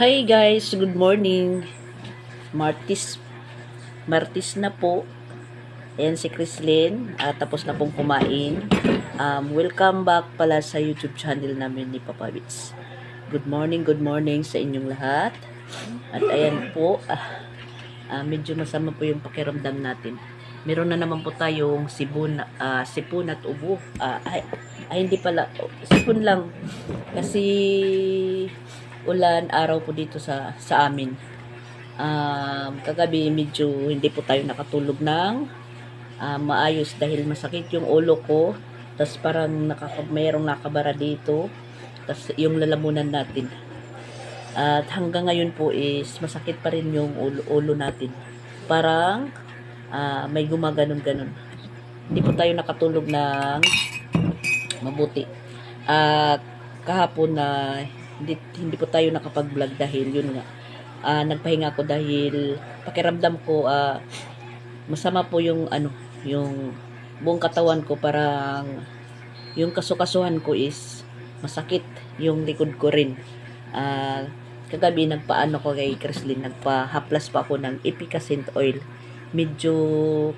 Hi guys, good morning. Martis Martis na po. Ayan si Chrislyn, at tapos na pong kumain. Um, welcome back pala sa YouTube channel namin ni Papa Bits. Good morning, good morning sa inyong lahat. At ayan po, ah, ah, medyo masama po yung pakiramdam natin. Meron na naman po tayong sibun, ah, sipon at ubo. Ah, ay, ay, hindi pala, sipon lang. Kasi ulan araw po dito sa sa amin. Um, kagabi medyo hindi po tayo nakatulog ng ah, maayos dahil masakit yung ulo ko. Tapos parang nakaka mayroong nakabara dito. Tapos yung lalamunan natin. At hanggang ngayon po is masakit pa rin yung ulo, ulo natin. Parang ah, may gumaganon-ganon. Hindi po tayo nakatulog ng mabuti. At kahapon na hindi, hindi po tayo nakapag-vlog dahil yun nga. ah, nagpahinga ako dahil pakiramdam ko ah, masama po yung ano, yung buong katawan ko parang yung kasukasuhan ko is masakit yung likod ko rin. Ah, kagabi nagpaano ko kay Chrislyn, nagpa-haplas pa ako ng Epicacent oil. Medyo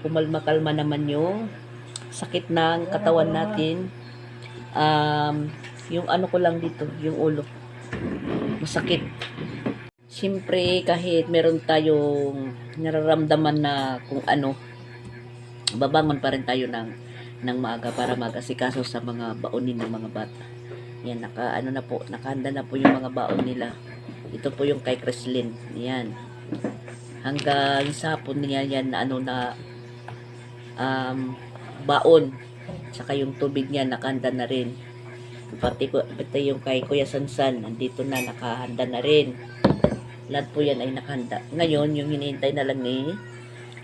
kumalma-kalma naman yung sakit ng katawan natin. Um, yung ano ko lang dito, yung ulo. Masakit. Siyempre, kahit meron tayong nararamdaman na kung ano, babangon pa rin tayo ng, ng maaga para mag-asikaso sa mga baonin ng mga bata. Yan, naka, ano na po, nakahanda na po yung mga baon nila. Ito po yung kay Creslin. Yan. Hanggang sa hapon niya yan na ano na um, baon. Saka yung tubig niya nakahanda na rin. Pati, ko- pati yung kay Kuya Sansan, nandito na, nakahanda na rin. Lahat po yan ay nakahanda. Ngayon, yung hinihintay na lang ni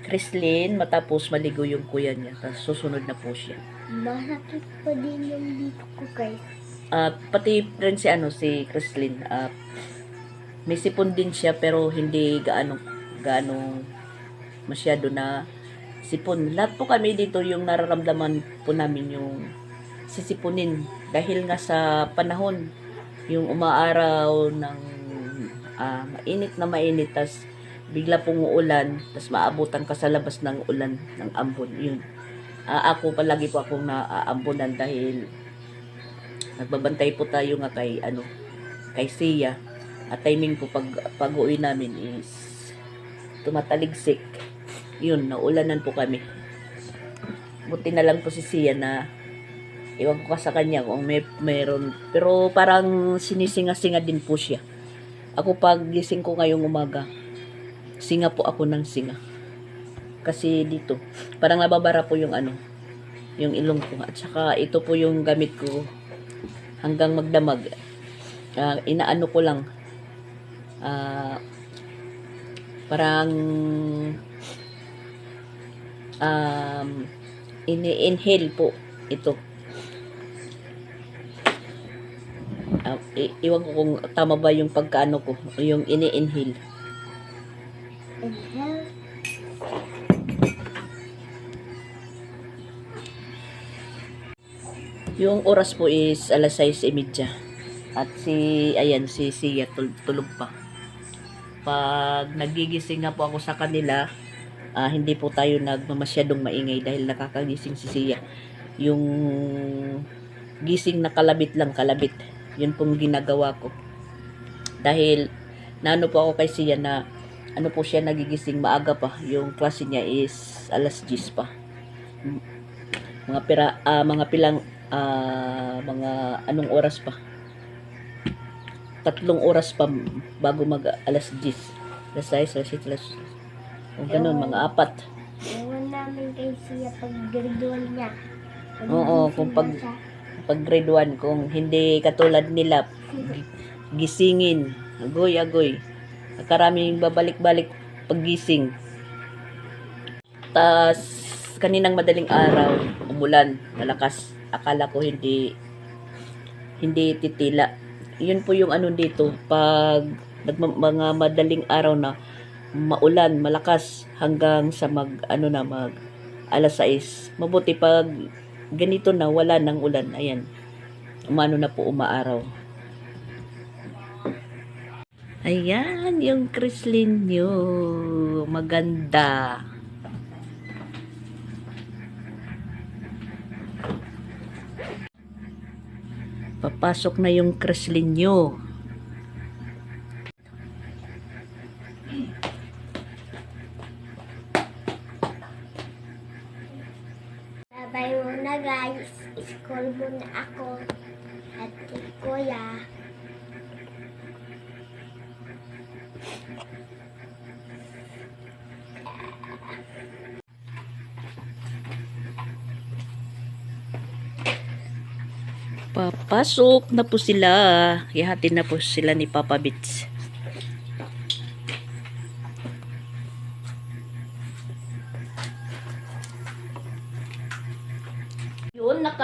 Chrislyn, matapos maligo yung kuya niya. Tapos susunod na po siya. Masakit pa din yung dito ko guys. Ah, pati rin si ano si Chrislyn, ah, may sipon din siya pero hindi gaano gaano masyado na sipon. Lahat po kami dito yung nararamdaman po namin yung sisipunin dahil nga sa panahon yung umaaraw ng ah, mainit na mainit tas bigla pong uulan tas maabutan ka sa labas ng ulan ng ambon yun. Ah, ako palagi po akong naaambunan dahil nagbabantay po tayo nga kay ano kay Sia. At timing po pag pag uwi namin is tumataligsik. Yun naulanan po kami. Buti na lang po si Sia na iwan ko sa kanya kung may meron pero parang sinisinga-singa din po siya ako pag gising ko ngayong umaga singa po ako ng singa kasi dito parang nababara po yung ano yung ilong ko at saka ito po yung gamit ko hanggang magdamag. Ah, inaano ko lang. ah parang um, ini-inhale po ito. Ah, i- iwan ko kung tama ba yung pagkaano ko, yung ini-inhale. Inhale. Yung oras po is alas 6.30. At si, ayan, si Sia tul- tulog pa. Pag nagigising nga po ako sa kanila, ah, hindi po tayo nagmamasyadong maingay dahil nakakagising si Sia. Yung gising na kalabit lang, kalabit. Yun pong ginagawa ko. Dahil, naano po ako kay Sia na, ano po siya nagigising maaga pa. Yung klase niya is alas 10 pa. Mga pira, ah, mga pilang ah mga anong oras pa tatlong oras pa bago mag alas 10 alas 6, alas 7, alas o ganun, mga apat Ewan namin kay siya pag gradual niya. Pag Oo, kung pag- siya, pag grade 1 kung hindi katulad nila gi- gisingin. Agoy agoy. Karaming babalik-balik paggising. Tas kaninang madaling araw umulan malakas. Akala ko hindi hindi titila. Yun po yung ano dito pag mga madaling araw na maulan malakas hanggang sa mag ano na mag alas 6 mabuti pag ganito na wala nang ulan ayan umano na po umaaraw Ayan, yung Chrislyn nyo. Maganda. Papasok na yung Chrislyn nyo. Babay muna guys. School muna ako. At si kuya. Papasok na po sila. Ihatid na po sila ni Papa Bits.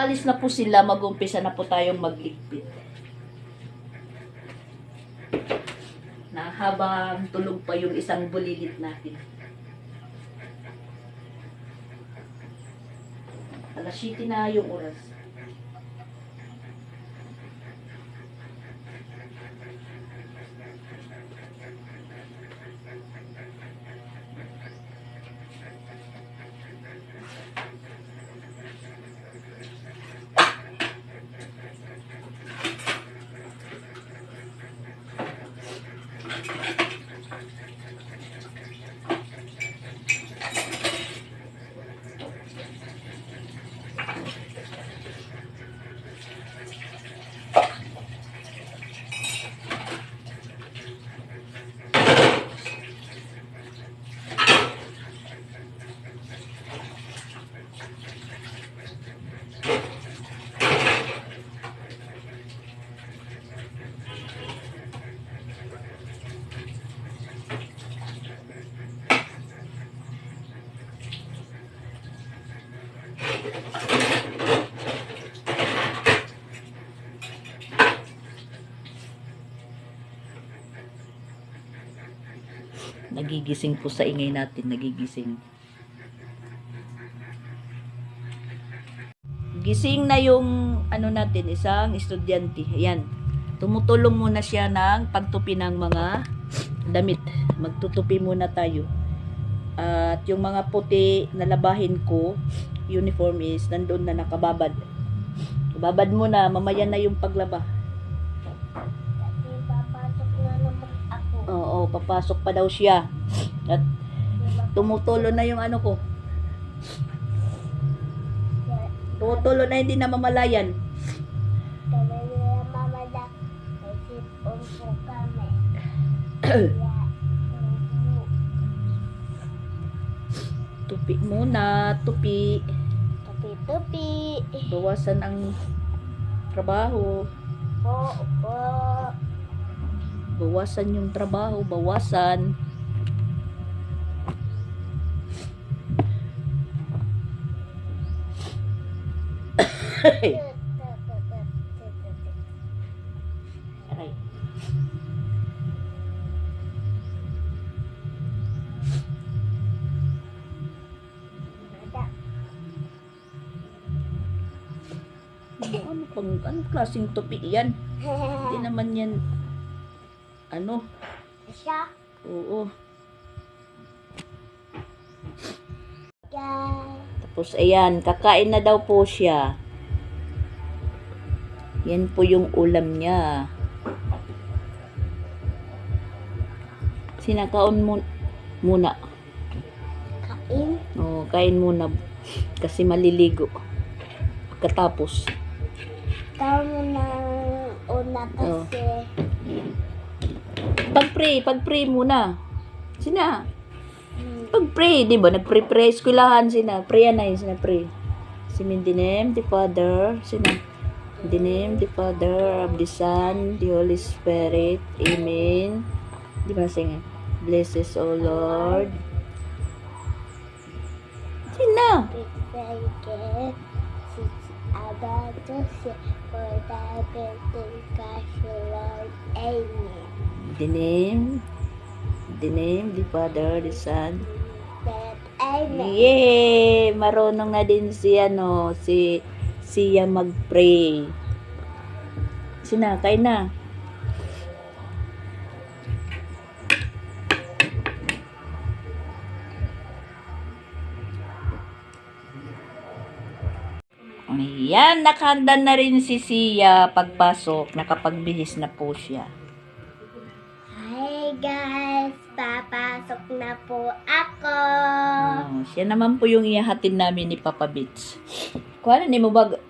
Yun, nakalis na po sila. Mag-umpisa na po tayong magligpit. Na habang tulog pa yung isang bulilit natin. Alas 7 na yung oras. Nagigising po sa ingay natin, nagigising. Gising na yung ano natin, isang estudyante. Ayan. Tumutulong muna siya ng pagtupi ng mga damit. Magtutupi muna tayo. At yung mga puti na labahin ko, uniform is nandun na nakababad. Babad muna, mamaya na yung paglaba. Kasi papasok na naman ako. Oo, papasok pa daw siya. At tumutulo na yung ano ko. Tumutulo na hindi na mamalayan. Tupi muna, tupi. Tupi-tupi. Bawasan ang trabaho. Po, po. Bawasan yung trabaho, bawasan. Aray. Ano, ano pang, anong klaseng tupi yan? Hindi naman yan, ano, Siya. oo. Yan. Tapos ayan, kakain na daw po siya. Yan po yung ulam niya. Sinakaon mo muna. Kain. Oo, kain muna. Kasi maliligo. Pagkatapos. Ikaw mo na una kasi. Pag-pray, pag-pray muna. Sina, pag-pray, di ba? Nag-pray-pray, eskwelahan sina. Pray na yun, sina pray. Si in the name, the Father, sina. In the name, the Father, of the Son, the Holy Spirit. Amen. Di ba singin? Blesses, O Lord. Sina? Abato siya. For the Lord. Amen the name, the name, the Father, the Son. Yay! Marunong na din si ano, si siya mag-pray. Sinakay na. Ayan, nakahanda na rin si Sia pagpasok. Nakapagbihis na po siya. Papasok na po ako. Oh, siya naman po yung ihahatid namin ni Papa Bits. Kuha ni mo bag...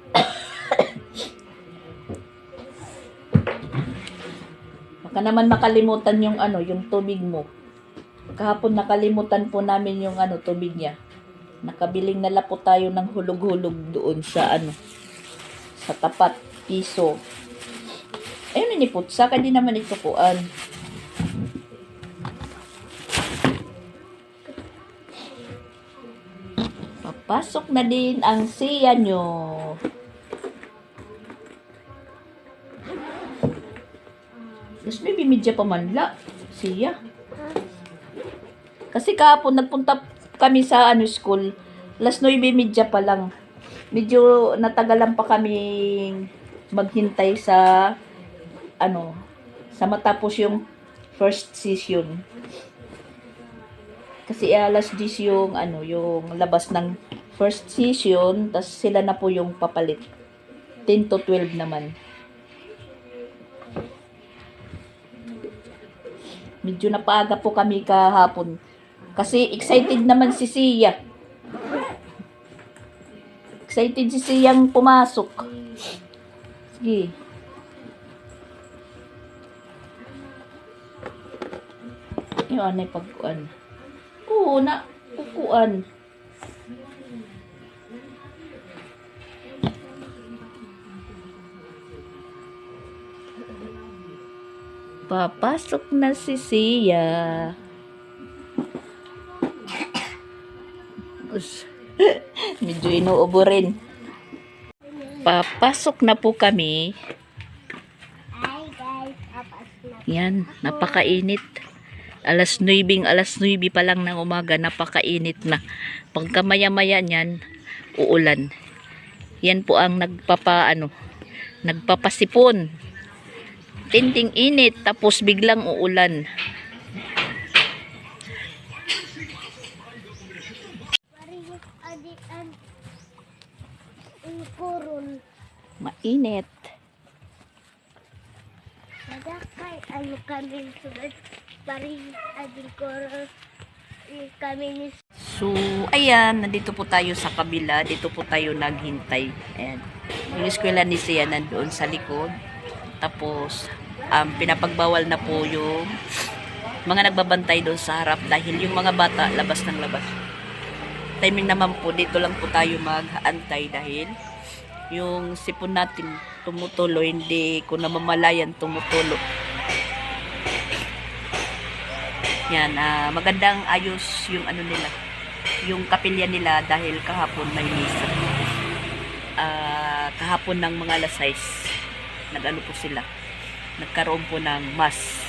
Baka naman makalimutan yung ano, yung tubig mo. Kahapon nakalimutan po namin yung ano, tubig niya. Nakabiling na po tayo ng hulog-hulog doon sa ano, sa tapat, piso. Ayun ni Putsa, hindi naman ito kuan. Papasok na din ang siya nyo. Yes, maybe medya pa man la. Siya. Kasi kahapon nagpunta kami sa ano school. Last 9 media pa lang. Medyo natagalan pa kami maghintay sa ano sa matapos yung first session. Kasi alas 10 yung ano, yung labas ng first session, tas sila na po yung papalit. 10 to 12 naman. Medyo napaaga po kami kahapon. Kasi excited naman si Sia. Excited si Siyang pumasok. Sige. Yung anay pagkuan. Oo, na kukuan. Papasok na si Sia. Medyo inuubo rin. Papasok na po kami. Yan, napakainit. Alas 9, alas 9 pa lang ng umaga, napakainit na. Pagka maya-maya niyan, uulan. Yan po ang nagpapa, ano, nagpapasipon. Tinding init, tapos biglang uulan. Mainit. Madakay ano kami sunod. Parehas ading kurun. Eh, Kami ni So, ayan, nandito po tayo sa kabila. Dito po tayo naghintay. Ayan. Yung eskwela ni Sia nandoon sa likod. Tapos, um, pinapagbawal na po yung mga nagbabantay doon sa harap dahil yung mga bata labas ng labas. Timing naman po, dito lang po tayo mag-aantay dahil yung sipon natin tumutulo, hindi ko namamalayan tumutulo. Yan, ah, magandang ayos yung ano nila, yung kapilya nila dahil kahapon may misa. Ah, kahapon ng mga alas 6, nag-ano po sila, nagkaroon po ng mass.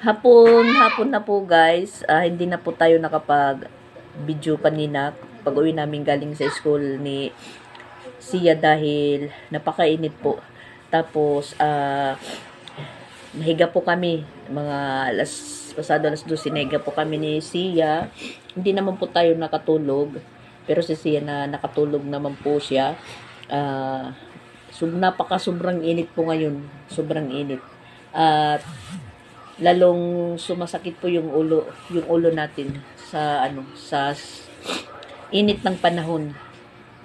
Hapon, hapon na po guys, Ah, hindi na po tayo nakapag video kanina. Pag uwi namin galing sa school ni Sia dahil napakainit po. Tapos, ah, nahiga po kami. Mga alas pasado alas 12 nahiga po kami ni Sia. Hindi naman po tayo nakatulog. Pero si Sia na nakatulog naman po siya. Ah, sub napaka sobrang init po ngayon. Sobrang init. At lalong sumasakit po yung ulo yung ulo natin sa ano sa init ng panahon.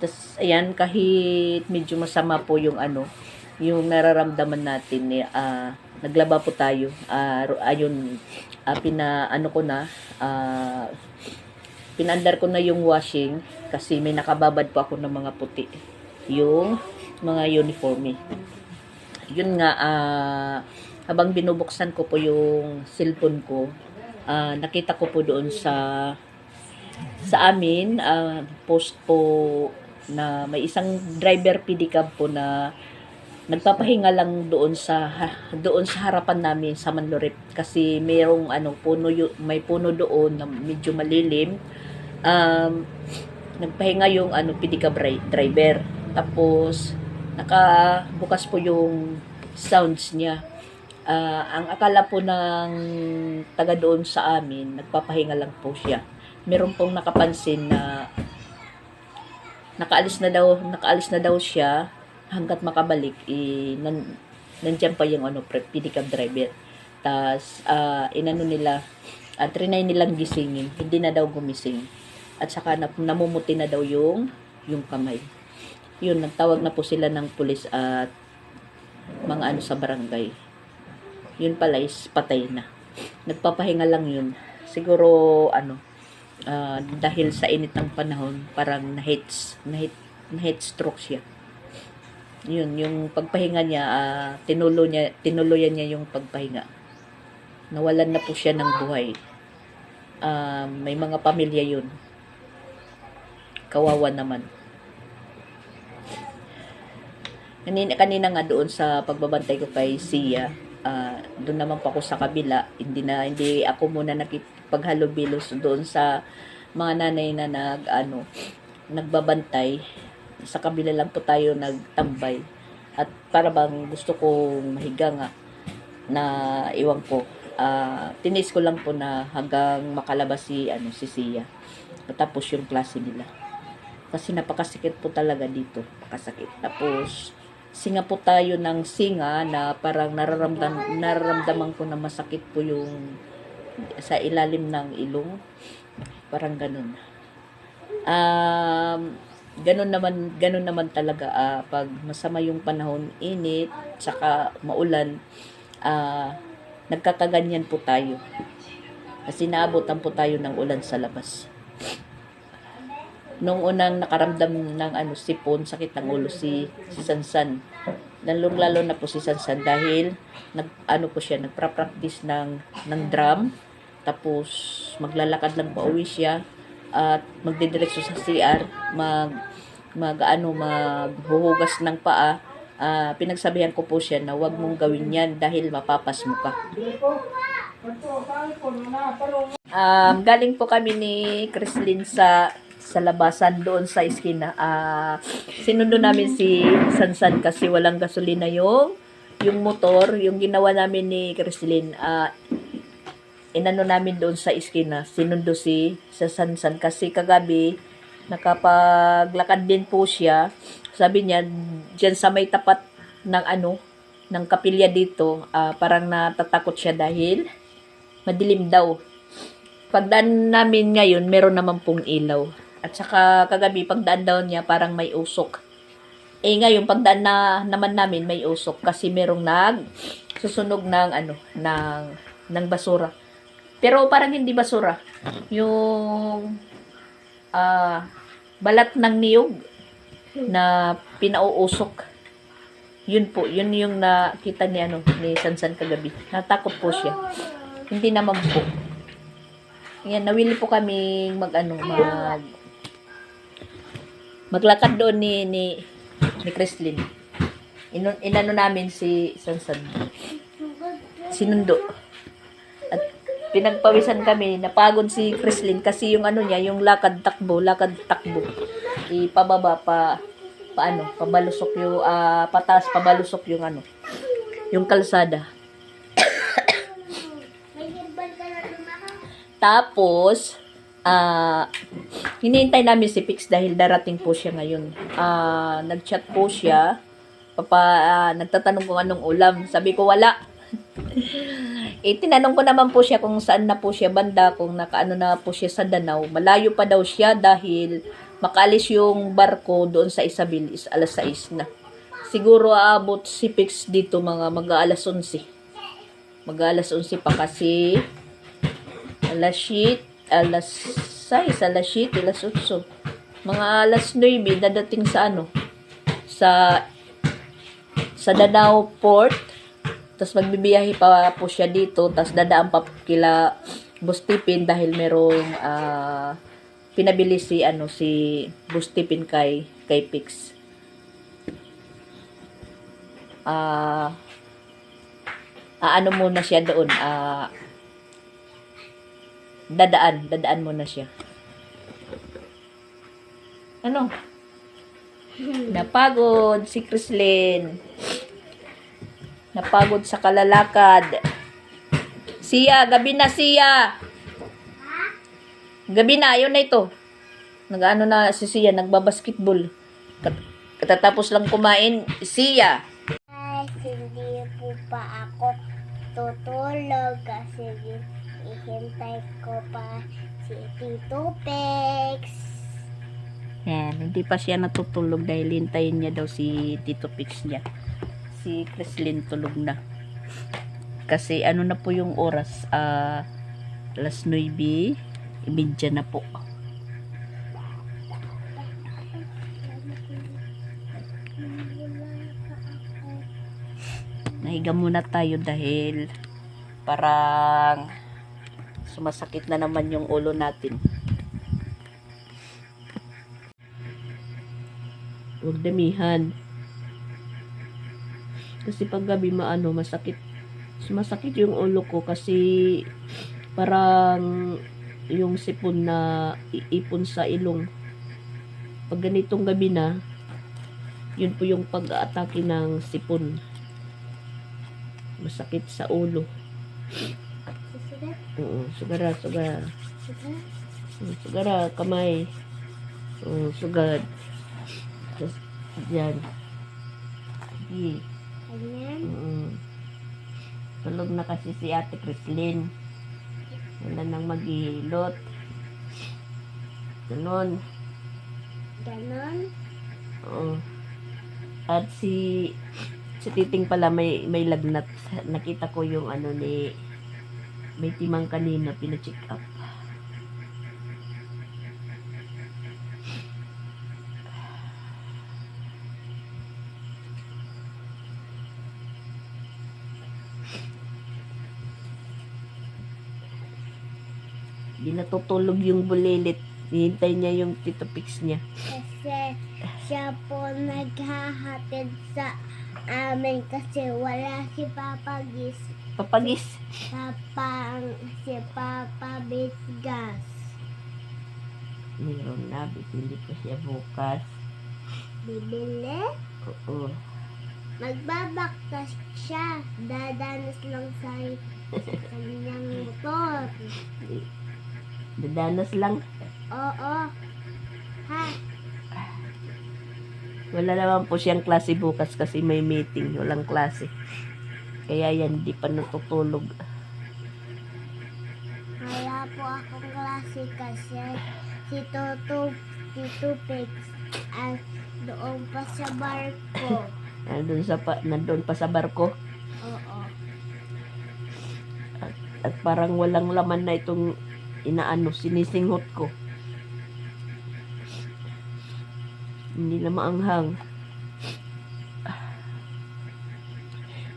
Tas ayan kahit medyo masama po yung ano yung nararamdaman natin eh, ah, naglaba po tayo. Ro- ayun ah, pina ano ko na ah, pinandar ko na yung washing kasi may nakababad po ako ng mga puti. Yung mga uniforme yun nga ah, habang binubuksan ko po yung cellphone ko ah, nakita ko po doon sa sa amin ah, post po na may isang driver pedicab po na nagpapahinga lang doon sa doon sa harapan namin sa Manlorep kasi mayroong ano puno may puno doon na medyo malilim. Um nagpahinga yung ano pedicab ri- driver. Tapos nakabukas po yung sounds niya Ah, ang akala po ng taga doon sa amin nagpapahinga lang po siya meron pong nakapansin na nakaalis na daw, nakaalis na daw siya hanggat makabalik, eh, nan, nandyan pa yung ano, pre- driver. Tapos, ah, inano nila, at trinay nilang gisingin, hindi na daw gumising. At saka na, namumuti na daw yung, yung kamay. Yun, nagtawag na po sila ng pulis at mga ano sa barangay. Yun pala is patay na. Nagpapahinga lang yun. Siguro, ano, ah, dahil sa init ng panahon, parang na-heat, na-heat, na-heat stroke siya. Yun, yung pagpahinga niya, ah, tinulo niya, tinuluyan niya yung pagpahinga. Nawalan na po siya ng buhay. Ah, may mga pamilya yun. Kawawa naman. Kanina, kanina nga doon sa pagbabantay ko kay Sia, ah, doon naman po ako sa kabila. Hindi na hindi ako muna nakipaghalubilos doon sa mga nanay na nag ano nagbabantay. Sa kabila lang po tayo nagtambay. At para bang gusto kong mahiga nga na iwan ko. Ah, tinis ko lang po na hanggang makalabas si ano si Sia. Tapos yung klase nila. Kasi napakasakit po talaga dito. Napakasakit. Tapos, singa po tayo ng singa na parang nararamdam, nararamdaman ko na masakit po yung sa ilalim ng ilong. Parang ganun. Um, ganun naman, ganun naman talaga ah, pag masama yung panahon, init, saka maulan, ah, nagkakaganyan po tayo. Kasi naabutan po tayo ng ulan sa labas nung unang nakaramdam ng ano sipon, sakit ng ulo si si Sansan. Lalong lalo na po si Sansan dahil nag ano po siya nagpa-practice ng ng drum tapos maglalakad lang pa uwi siya at magdidiretso sa CR mag mag ano maghuhugas ng paa Ah, pinagsabihan ko po siya na wag mong gawin yan dahil mapapas mo ka. Um, galing po kami ni Chrislyn sa sa labasan doon sa iskina. Ah, sinundo namin si Sansan kasi walang gasolina yung yung motor, yung ginawa namin ni Chrislyn. Ah, inano namin doon sa iskina. Sinundo si sa Sansan kasi kagabi nakapaglakad din po siya. Sabi niya, diyan sa may tapat ng ano, ng kapilya dito, ah, parang natatakot siya dahil madilim daw. Pagdaan namin ngayon, meron naman pong ilaw. At saka kagabi, pagdaan daw niya, parang may usok. Eh ngayon, pagdaan na naman namin, may usok. Kasi merong nag susunog ng ano, ng, ng basura. Pero parang hindi basura. Yung ah balat ng niyog na pinauusok. Yun po, yun yung nakita ni ano ni Sansan kagabi. Natakot po siya. Hindi naman po. Yan, nawili po kami mag ano, mag maglakad doon ni ni ni Chrislyn. Ino, inano namin si Sansan. Sinundo. At pinagpawisan kami, napagod si Chrislyn kasi yung ano niya, yung lakad takbo, lakad takbo. Ipababa pa paano, pabalusok yung ah, pataas pabalusok yung ano, yung kalsada. Tapos, ah, hinihintay namin si Pix dahil darating po siya ngayon. Ah, nag-chat po siya. Papa, ah, nagtatanong kung anong ulam. Sabi ko, wala. eh, tinanong ko naman po siya kung saan na po siya banda, kung nakaano na po siya sa Danau. Malayo pa daw siya dahil makalis yung barko doon sa Isabel is alas 6 na. Siguro aabot si Pix dito mga mag-aalas 11. Mag-aalas 11 pa kasi alas 7, alas 6, alas 7, alas 8. Mga alas 9 dadating sa ano sa sa Danao Port. Tapos magbibiyahe pa po siya dito. Tapos dadaan pa kila Bustipin dahil merong ah, pinabili si ano si Bustipin kay kay Pix. Ah ah, ano muna siya doon ah dadaan, dadaan muna siya. Ano? Napagod si Chrislyn. Napagod sa kalalakad. Siya, gabi na siya. Gabi na, yun na ito. Nag-ano na si Sia, nagbabasketball. Kat- Katatapos lang kumain, Sia. Guys, hindi po pa ako tutulog kasi ihintay ko pa si Tito Pex. Yan, hindi pa siya natutulog dahil hintayin niya daw si Tito Pix niya. Si Creslin tulog na. Kasi ano na po yung oras, ah, alas 9, imidya na po. Nahiga muna tayo dahil parang sumasakit na naman yung ulo natin. Huwag damihan. Kasi pag gabi maano, masakit. Sumasakit yung ulo ko kasi parang yung sipon na iipon sa ilong. Pag ganitong gabi na, yun po yung pag-atake ng sipon. Masakit sa ulo. Oo, sugara, sugara. susunod. Mm, Sugara, kamay. Oo, sugad. Tapos, yan. Sige. Mm. Tulog na kasi si Ate Crislin. Wala nang maghihilot. Ganon. Ganon. Oo. At si si Titing pala may may lagnat. Nakita ko yung ano ni may timang kanina pina-check up. Di natutulog yung bulilit. Hihintay niya yung tito pix niya. Kasi siya po naghahatid sa amin kasi wala si Papa Gis. Papagis. Papa, si Papa Bisgas. Meron na, bibili ko siya bukas. Bibili? Oo. Magbabaktas siya. Dadanas lang sa kanyang motor. Dadanas lang. Oo. Ha? Wala naman po siyang klase bukas kasi may meeting. Walang klase. Kaya yan, di pa natutulog. Wala po akong klase kasi si Toto, Tito Pix, ay doon pa sa barko. Nandun, sa pa, nandun pa sa barko. Oo. At parang walang laman na itong inaano, sinisinghot ko. Hindi na maanghang.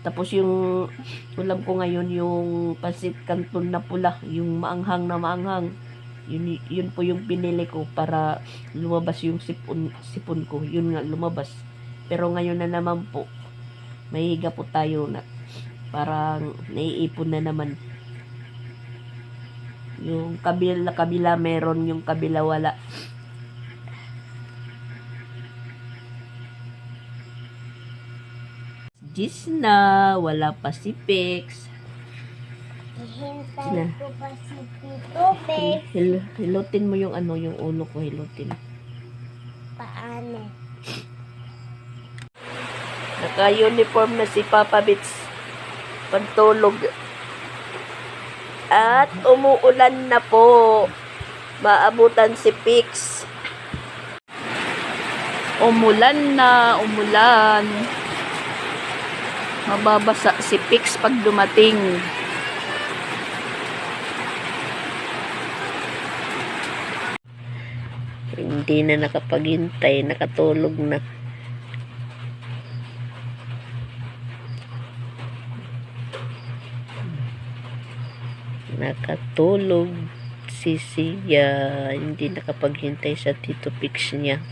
Tapos yung ulam ko ngayon yung pasit canton na pula, yung maanghang na maanghang. Yun, yun po yung pinili ko para lumabas yung sipon, sipon ko. Yun nga, lumabas. Pero ngayon na naman po, may higa po tayo na parang naiipon na naman. Yung kabila, kabila meron, yung kabila wala. Gis na, wala pa si Pix. Hihintay Sina? ko pa si Tito Pix. Hil, hilutin mo yung ano, yung ulo ko, hilutin. Paano? Naka-uniform na si Papa Bits. Pantulog. At umuulan na po. Maabutan si Pix. Umulan na, umulan. Mababasa si Pix pag dumating. Hindi na nakapaghintay, nakatulog na. nakatulog si Sia hindi nakapaghintay sa tito Pix niya